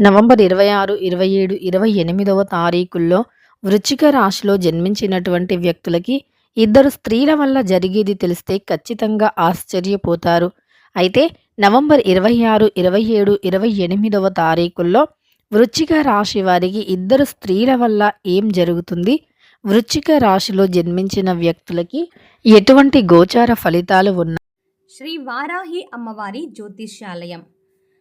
November ఇరవై ఆరు ఇరవై ఏడు ఇరవై ఎనిమిదవ తారీఖుల్లో వృచ్చిక రాశిలో జన్మించినటువంటి వ్యక్తులకి ఇద్దరు స్త్రీల వల్ల జరిగేది తెలిస్తే ఖచ్చితంగా ఆశ్చర్యపోతారు. అయితే నవంబర్ ఇరవై ఆరు ఇరవై ఏడు ఇరవై ఎనిమిదవ తారీఖుల్లో వృచ్చిక రాశి వారికి ఇద్దరు స్త్రీల వల్ల ఏం జరుగుతుంది? వృచ్చిక రాశిలో జన్మించిన వ్యక్తులకి ఎటువంటి గోచార ఫలితాలు ఉన్నాయి శ్రీ వారాహి అమ్మవారి జ్యోతిష్యాలయం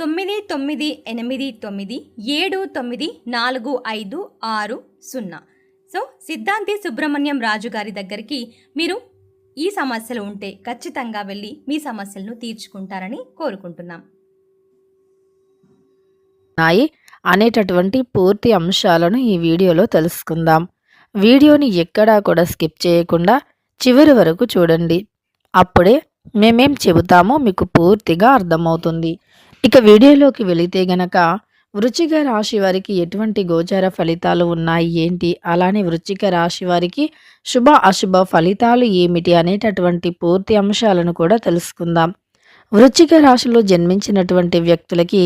తొమ్మిది తొమ్మిది ఎనిమిది తొమ్మిది ఏడు తొమ్మిది నాలుగు ఐదు ఆరు సున్నా. సో సిద్ధాంతి సుబ్రహ్మణ్యం రాజు గారి దగ్గరికి మీరు ఈ సమస్యలు ఉంటే ఖచ్చితంగా వెళ్ళి మీ సమస్యలను తీర్చుకుంటారని కోరుకుంటున్నాం. నాయి అనేటటువంటి పూర్తి అంశాలను ఈ వీడియోలో తెలుసుకుందాం. వీడియోని ఎక్కడా కూడా స్కిప్ చేయకుండా చివరి వరకు చూడండి. అప్పుడే మేమేం చెబుతామో మీకు పూర్తిగా అర్థమవుతుంది. ఇక వీడియోలోకి వెళితే గనక వృచ్చిక రాశి వారికి ఎటువంటి గోచార ఫలితాలు ఉన్నాయి? ఏంటి? అలానే వృచ్చిక రాశి వారికి శుభ అశుభ ఫలితాలు ఏమిటి? అనేటటువంటి పూర్తి అంశాలను కూడా తెలుసుకుందాం. వృచ్చిక రాశిలో జన్మించినటువంటి వ్యక్తులకి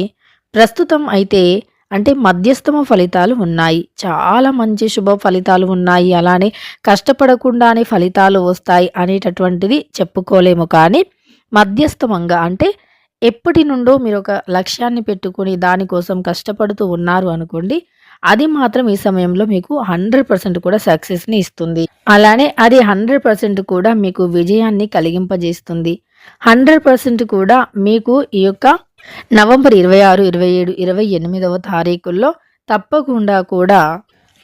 ప్రస్తుతం అయితే అంటే మధ్యస్థమ ఫలితాలు ఉన్నాయి. చాలా మంచి శుభ ఫలితాలు ఉన్నాయి. అలానే కష్టపడకుండానే ఫలితాలు వస్తాయి అనేటటువంటిది చెప్పుకోలేము. కానీ మధ్యస్థమంగా అంటే ఎప్పటి నుండో మీరు ఒక లక్ష్యాన్ని పెట్టుకుని దానికోసం కష్టపడుతూ ఉన్నారు అనుకోండి అది మాత్రం ఈ సమయంలో మీకు హండ్రెడ్ పర్సెంట్ కూడా సక్సెస్ని ఇస్తుంది. అలానే అది హండ్రెడ్ పర్సెంట్ కూడా మీకు విజయాన్ని కలిగింపజేస్తుంది. హండ్రెడ్ పర్సెంట్ కూడా మీకు ఈ యొక్క నవంబర్ ఇరవై ఆరు ఇరవై ఏడు ఇరవై ఎనిమిదవ తారీఖుల్లో తప్పకుండా కూడా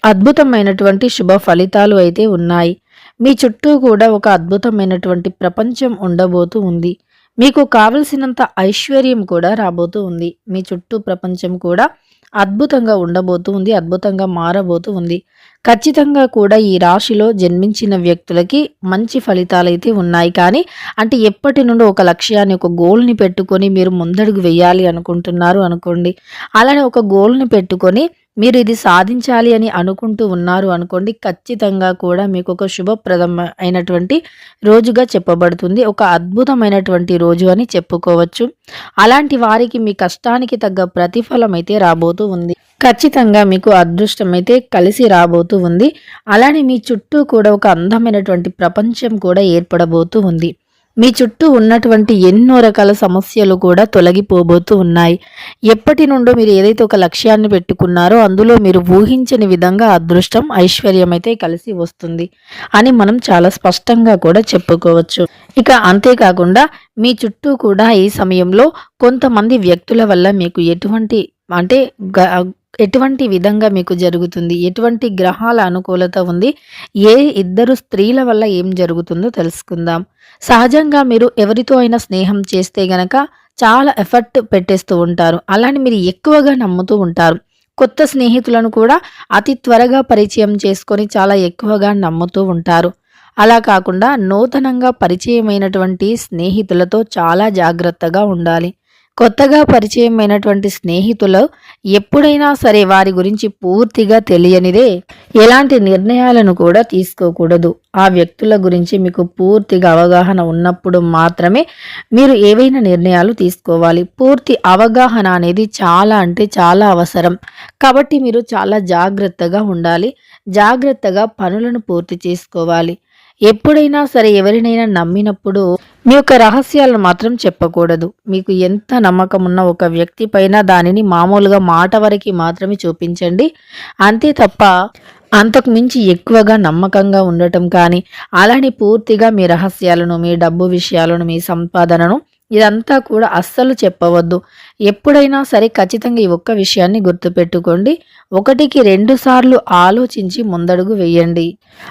అద్భుతమైనటువంటి శుభ ఫలితాలు అయితే ఉన్నాయి. మీ చుట్టూ కూడా ఒక అద్భుతమైనటువంటి ప్రపంచం ఉండబోతూ ఉంది. మీకు కావలసినంత ఐశ్వర్యం కూడా రాబోతూ ఉంది. మీ చుట్టూ ప్రపంచం కూడా అద్భుతంగా ఉండబోతూ ఉంది అద్భుతంగా మారబోతూ ఉంది. ఖచ్చితంగా కూడా ఈ రాశిలో జన్మించిన వ్యక్తులకి మంచి ఫలితాలైతే ఉన్నాయి. కానీ అంటే ఎప్పటి నుండో ఒక లక్ష్యాన్ని ఒక గోల్ని పెట్టుకొని మీరు ముందడుగు వేయాలి అనుకుంటున్నారు అనుకోండి. అలానే ఒక గోల్ని పెట్టుకొని మీరు ఇది సాధించాలి అని అనుకుంటూ ఉన్నారు అనుకోండి ఖచ్చితంగా కూడా మీకు ఒక శుభప్రదం అయినటువంటి రోజుగా చెప్పబడుతుంది. ఒక అద్భుతమైనటువంటి రోజు అని చెప్పుకోవచ్చు. అలాంటి వారికి మీ కష్టానికి తగ్గ ప్రతిఫలం అయితే రాబోతూ ఉంది. ఖచ్చితంగా మీకు అదృష్టం అయితే కలిసి రాబోతూ ఉంది. అలానే మీ చుట్టూ కూడా ఒక అందమైనటువంటి ప్రపంచం కూడా ఏర్పడబోతూ ఉంది. మీ చుట్టూ ఉన్నటువంటి ఎన్నో రకాల సమస్యలు కూడా తొలగిపోబోతూ ఉన్నాయి. ఎప్పటి నుండో మీరు ఏదైతే ఒక లక్ష్యాన్ని పెట్టుకున్నారో అందులో మీరు ఊహించని విధంగా అదృష్టం ఐశ్వర్యం అయితే కలిసి వస్తుంది అని మనం చాలా స్పష్టంగా కూడా చెప్పుకోవచ్చు. ఇక అంతేకాకుండా మీ చుట్టూ కూడా ఈ సమయంలో కొంతమంది వ్యక్తుల వల్ల మీకు ఎటువంటి అంటే ఎటువంటి విధంగా మీకు జరుగుతుంది? ఎటువంటి గ్రహాల అనుకూలత ఉంది? ఏ ఇద్దరు స్త్రీల వల్ల ఏం జరుగుతుందో తెలుసుకుందాం. సహజంగా మీరు ఎవరితో అయినా స్నేహం చేస్తే గనక చాలా ఎఫర్ట్ పెట్టేస్తూ ఉంటారు. అలానే మీరు ఎక్కువగా నమ్ముతూ ఉంటారు. కొత్త స్నేహితులను కూడా అతి త్వరగా పరిచయం చేసుకొని చాలా ఎక్కువగా నమ్ముతూ ఉంటారు. అలా కాకుండా నూతనంగా పరిచయమైనటువంటి స్నేహితులతో చాలా జాగ్రత్తగా ఉండాలి. కొత్తగా పరిచయమైనటువంటి స్నేహితులు ఎప్పుడైనా సరే వారి గురించి పూర్తిగా తెలియనిదే. ఎలాంటి నిర్ణయాలను కూడా తీసుకోకూడదు. ఆ వ్యక్తుల గురించి మీకు పూర్తిగా అవగాహన ఉన్నప్పుడు మాత్రమే మీరు ఏవైనా నిర్ణయాలు తీసుకోవాలి. పూర్తి అవగాహన అనేది చాలా అంటే చాలా అవసరం. కాబట్టి మీరు చాలా జాగ్రత్తగా ఉండాలి. జాగ్రత్తగా పనులను పూర్తి చేసుకోవాలి. ఎప్పుడైనా సరే ఎవరినైనా నమ్మినప్పుడు మీ యొక్క రహస్యాలను మాత్రం చెప్పకూడదు. మీకు ఎంత నమ్మకం ఉన్న ఒక వ్యక్తి పైన దానిని మామూలుగా మాట వరకు మాత్రమే చూపించండి. అంతే తప్ప అంతకు మించి ఎక్కువగా నమ్మకంగా ఉండటం కానీ అలానే పూర్తిగా మీ రహస్యాలను మీ డబ్బు విషయాలను మీ సంపాదనను ఇదంతా కూడా అస్సలు చెప్పవద్దు. ఎప్పుడైనా సరే ఖచ్చితంగా ఈ ఒక్క విషయాన్ని గుర్తుపెట్టుకోండి. ఒకటికి రెండు సార్లు ఆలోచించి ముందడుగు వేయండి.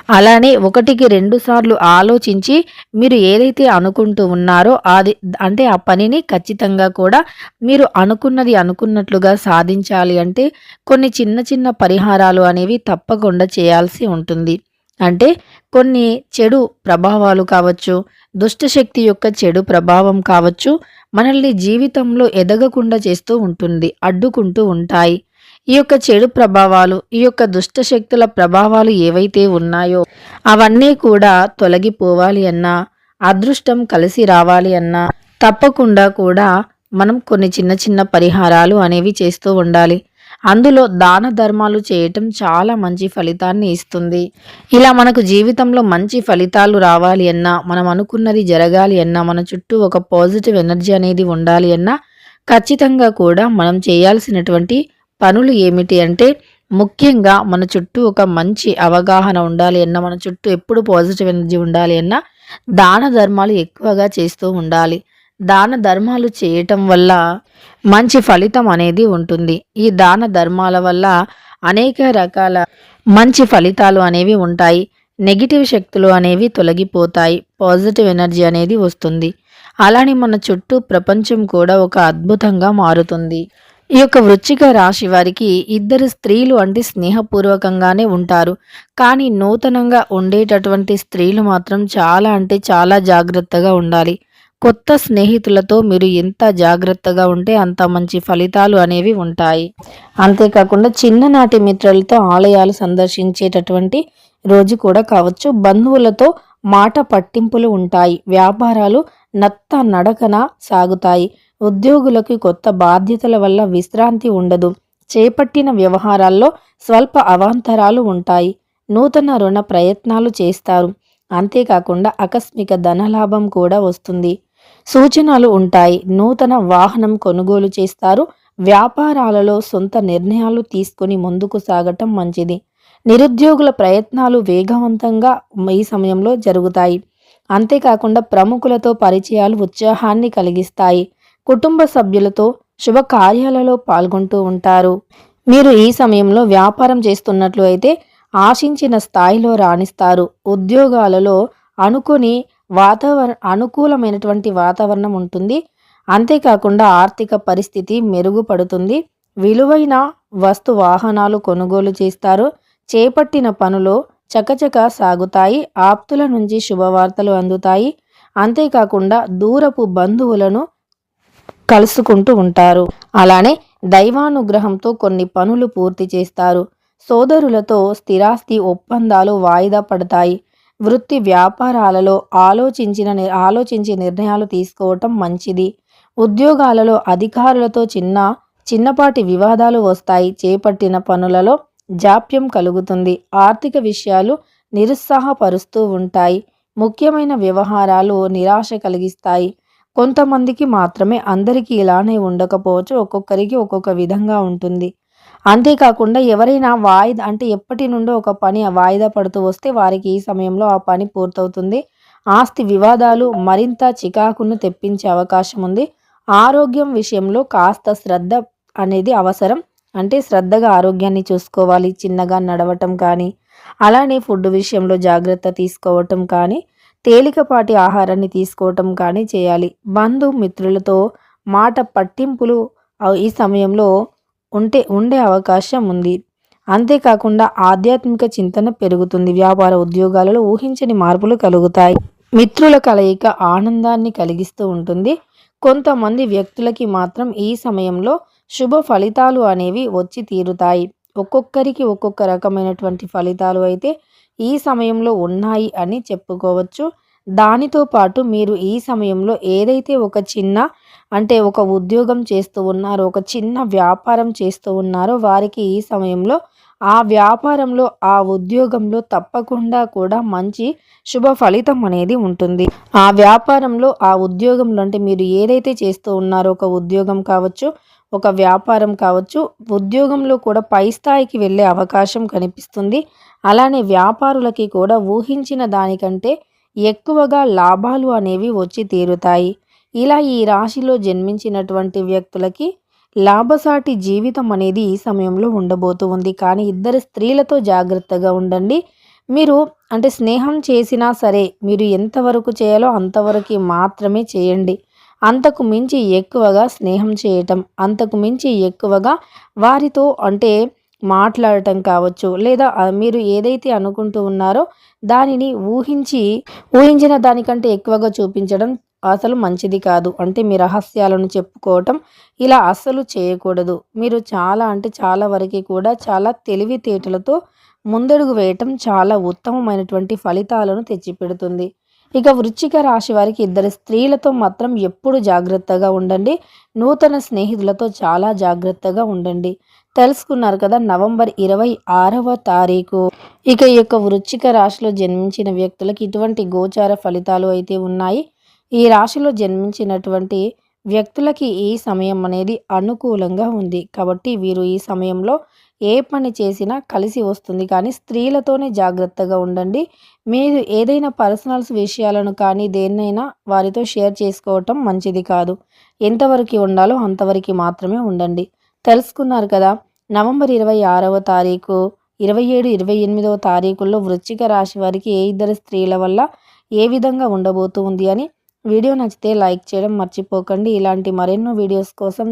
అలానే ఒకటికి రెండు సార్లు ఆలోచించి మీరు ఏదైతే అనుకుంటూ ఉన్నారో అది అంటే ఆ పనిని ఖచ్చితంగా కూడా మీరు అనుకున్నది అనుకున్నట్లుగా సాధించాలి అంటే కొన్ని చిన్న చిన్న పరిహారాలు అనేవి తప్పకుండా చేయాల్సి ఉంటుంది. అంటే కొన్ని చెడు ప్రభావాలు కావచ్చు దుష్టశక్తి యొక్క చెడు ప్రభావం కావచ్చు మనల్ని జీవితంలో ఎదగకుండా చేస్తూ ఉంటుంది అడ్డుకుంటూ ఉంటాయి. ఈ యొక్క చెడు ప్రభావాలు ఈ యొక్క దుష్ట శక్తుల ప్రభావాలు ఏవైతే ఉన్నాయో అవన్నీ కూడా తొలగిపోవాలి అన్నా అదృష్టం కలిసి రావాలి అన్నా తప్పకుండా కూడా మనం కొన్ని చిన్న చిన్న పరిహారాలు అనేవి చేస్తూ ఉండాలి. అందులో దాన ధర్మాలు చేయటం చాలా మంచి ఫలితాన్ని ఇస్తుంది. ఇలా మనకు జీవితంలో మంచి ఫలితాలు రావాలి అన్నా మనం అనుకున్నది జరగాలి అన్నా మన చుట్టూ ఒక పాజిటివ్ ఎనర్జీ అనేది ఉండాలి అన్నా ఖచ్చితంగా కూడా మనం చేయాల్సినటువంటి పనులు ఏమిటి అంటే ముఖ్యంగా మన చుట్టూ ఒక మంచి అవగాహన ఉండాలి అన్నా మన చుట్టూ ఎప్పుడు పాజిటివ్ ఎనర్జీ ఉండాలి అన్నా దాన ధర్మాలు ఎక్కువగా చేస్తూ ఉండాలి. దాన ధర్మాలు చేయటం వల్ల మంచి ఫలితం అనేది ఉంటుంది. ఈ దాన ధర్మాల వల్ల అనేక రకాల మంచి ఫలితాలు అనేవి ఉంటాయి. నెగిటివ్ శక్తులు అనేవి తొలగిపోతాయి. పాజిటివ్ ఎనర్జీ అనేది వస్తుంది. అలానే మన చుట్టూ ప్రపంచం కూడా ఒక అద్భుతంగా మారుతుంది. ఈ యొక్క వృచ్చిక రాశి వారికి ఇద్దరు స్త్రీలు అంటే స్నేహపూర్వకంగానే ఉంటారు. కానీ నూతనంగా ఉండేటటువంటి స్త్రీలు మాత్రం చాలా అంటే చాలా జాగ్రత్తగా ఉండాలి. కొత్త స్నేహితులతో మీరు ఎంత జాగ్రత్తగా ఉంటే అంత మంచి ఫలితాలు అనేవి ఉంటాయి. అంతేకాకుండా చిన్ననాటి మిత్రులతో ఆలయాలు సందర్శించేటటువంటి రోజు కూడా కావచ్చు. బంధువులతో మాట పట్టింపులు ఉంటాయి. వ్యాపారాలు నత్త నడకన సాగుతాయి. ఉద్యోగులకు కొత్త బాధ్యతల వల్ల విశ్రాంతి ఉండదు. చేపట్టిన వ్యవహారాల్లో స్వల్ప అవాంతరాలు ఉంటాయి. నూతన రుణ ప్రయత్నాలు చేస్తారు. అంతేకాకుండా ఆకస్మిక ధనలాభం కూడా వస్తుంది. సూచనలు ఉంటాయి. నూతన వాహనం కొనుగోలు చేస్తారు. వ్యాపారాలలో సొంత నిర్ణయాలు తీసుకుని ముందుకు సాగటం మంచిది. నిరుద్యోగుల ప్రయత్నాలు వేగవంతంగా ఈ సమయంలో జరుగుతాయి. అంతేకాకుండా ప్రముఖులతో పరిచయాలు ఉత్సాహాన్ని కలిగిస్తాయి. కుటుంబ సభ్యులతో శుభకార్యాలలో పాల్గొంటూ ఉంటారు. మీరు ఈ సమయంలో వ్యాపారం చేస్తున్నట్లు అయితే ఆశించిన స్థాయిలో రాణిస్తారు. ఉద్యోగాలలో అనుకుని వాతావరణ అనుకూలమైనటువంటి వాతావరణం ఉంటుంది. అంతేకాకుండా ఆర్థిక పరిస్థితి మెరుగుపడుతుంది. విలువైన వస్తు వాహనాలు కొనుగోలు చేస్తారు. చేపట్టిన పనులు చకచక సాగుతాయి. ఆప్తుల నుంచి శుభవార్తలు అందుతాయి. అంతేకాకుండా దూరపు బంధువులను కలుసుకుంటూ ఉంటారు. అలానే దైవానుగ్రహంతో కొన్ని పనులు పూర్తి చేస్తారు. సోదరులతో స్థిరాస్తి ఒప్పందాలు వాయిదా పడతాయి. వృత్తి వ్యాపారాలలో ఆలోచించిన ని- ఆలోచించి నిర్ణయాలు తీసుకోవటం మంచిది. ఉద్యోగాలలో అధికారులతో చిన్న చిన్నపాటి వివాదాలు వస్తాయి. చేపట్టిన పనులలో జాప్యం కలుగుతుంది. ఆర్థిక విషయాలు నిరుత్సాహపరుస్తూ ఉంటాయి. ముఖ్యమైన వ్యవహారాలు నిరాశ కలిగిస్తాయి. కొంతమందికి మాత్రమే అందరికీ ఇలానే ఉండకపోవచ్చు. ఒక్కొక్కరికి ఒక్కొక్క విధంగా ఉంటుంది. అంతేకాకుండా ఎవరైనా వాయిదా అంటే ఎప్పటి నుండో ఒక పని వాయిదా పడుతూ వస్తే వారికి ఈ సమయంలో ఆ పని పూర్తవుతుంది. ఆస్తి వివాదాలు మరింత చికాకును తెప్పించే అవకాశం ఉంది. ఆరోగ్యం విషయంలో కాస్త శ్రద్ధ అనేది అవసరం. అంటే శ్రద్ధగా ఆరోగ్యాన్ని చూసుకోవాలి చిన్నగా నడవటం కానీ అలానే ఫుడ్ విషయంలో జాగ్రత్త తీసుకోవటం కానీ తేలికపాటి ఆహారాన్ని తీసుకోవటం కానీ చేయాలి. బంధు మిత్రులతో మాట పట్టింపులు ఈ సమయంలో ఉంటే ఉండే అవకాశం ఉంది. అంతేకాకుండా ఆధ్యాత్మిక చింతన పెరుగుతుంది. వ్యాపార ఉద్యోగాలలో ఊహించని మార్పులు కలుగుతాయి. మిత్రుల కలయిక ఆనందాన్ని కలిగిస్తూ ఉంటుంది. కొంతమంది వ్యక్తులకి మాత్రం ఈ సమయంలో శుభ ఫలితాలు అనేవి వచ్చి తీరుతాయి. ఒక్కొక్కరికి ఒక్కొక్క రకమైనటువంటి ఫలితాలు అయితే ఈ సమయంలో ఉన్నాయి అని చెప్పుకోవచ్చు. దానితో పాటు మీరు ఈ సమయంలో ఏదైతే ఒక చిన్న అంటే ఒక ఉద్యోగం చేస్తూ ఉన్నారు ఒక చిన్న వ్యాపారం చేస్తూ ఉన్నారో. వారికి ఈ సమయంలో ఆ వ్యాపారంలో ఆ ఉద్యోగంలో తప్పకుండా కూడా మంచి శుభ ఫలితం అనేది ఉంటుంది. ఆ వ్యాపారంలో ఆ ఉద్యోగంలో అంటే మీరు ఏదైతే చేస్తూ ఉన్నారో ఒక ఉద్యోగం కావచ్చు ఒక వ్యాపారం కావచ్చు ఉద్యోగంలో కూడా పై స్థాయికి వెళ్ళే అవకాశం కనిపిస్తుంది. అలానే వ్యాపారులకి కూడా ఊహించిన దానికంటే ఎక్కువగా లాభాలు అనేవి వచ్చి తీరుతాయి. ఇలా ఈ రాశిలో జన్మించినటువంటి వ్యక్తులకి లాభసాటి జీవితం అనేది ఈ సమయంలో ఉండబోతూ ఉంది. కానీ ఇద్దరు స్త్రీలతో జాగ్రత్తగా ఉండండి. మీరు అంటే స్నేహం చేసినా సరే మీరు ఎంతవరకు చేయాలో అంతవరకు మాత్రమే చేయండి. అంతకు మించి ఎక్కువగా స్నేహం చేయటం అంతకు మించి ఎక్కువగా వారితో అంటే మాట్లాడటం కావచ్చు. లేదా మీరు ఏదైతే అనుకుంటూ ఉన్నారో దానిని ఊహించి ఊహించిన దానికంటే ఎక్కువగా చూపించడం అసలు మంచిది కాదు. అంటే మీ రహస్యాలను చెప్పుకోవటం ఇలా అస్సలు చేయకూడదు. మీరు చాలా అంటే చాలా వరకు కూడా చాలా తెలివితేటలతో ముందడుగు వేయటం చాలా ఉత్తమమైనటువంటి ఫలితాలను తెచ్చిపెడుతుంది. ఇక వృచ్చిక రాశి వారికి ఇద్దరు స్త్రీలతో మాత్రం ఎప్పుడు జాగ్రత్తగా ఉండండి. నూతన స్నేహితులతో చాలా జాగ్రత్తగా ఉండండి. తెలుసుకున్నారు కదా నవంబర్ ఇరవై ఆరవ తారీఖు. ఇక ఈ యొక్క వృచ్చిక రాశిలో జన్మించిన వ్యక్తులకు ఇటువంటి గోచార ఫలితాలు అయితే ఉన్నాయి. ఈ రాశిలో జన్మించినటువంటి వ్యక్తులకి ఈ సమయం అనేది అనుకూలంగా ఉంది. కాబట్టి వీరు ఈ సమయంలో ఏ పని చేసినా కలిసి వస్తుంది. కానీ స్త్రీలతోనే జాగ్రత్తగా ఉండండి. మీరు ఏదైనా పర్సనల్స్ విషయాలను కానీ దేన్నైనా వారితో షేర్ చేసుకోవటం మంచిది కాదు. ఎంతవరకు ఉండాలో అంతవరకు మాత్రమే ఉండండి. తెలుసుకున్నారు కదా నవంబర్ ఇరవై ఆరవ తారీఖు ఇరవై ఏడు ఇరవై ఎనిమిదవ తారీఖుల్లో వృశ్చిక రాశి వారికి ఏ ఇద్దరు స్త్రీల వల్ల ఏ విధంగా ఉండబోతుంది అని వీడియో నచ్చితే లైక్ చేయడం మర్చిపోకండి. ఇలాంటి మరెన్నో వీడియోస్ కోసం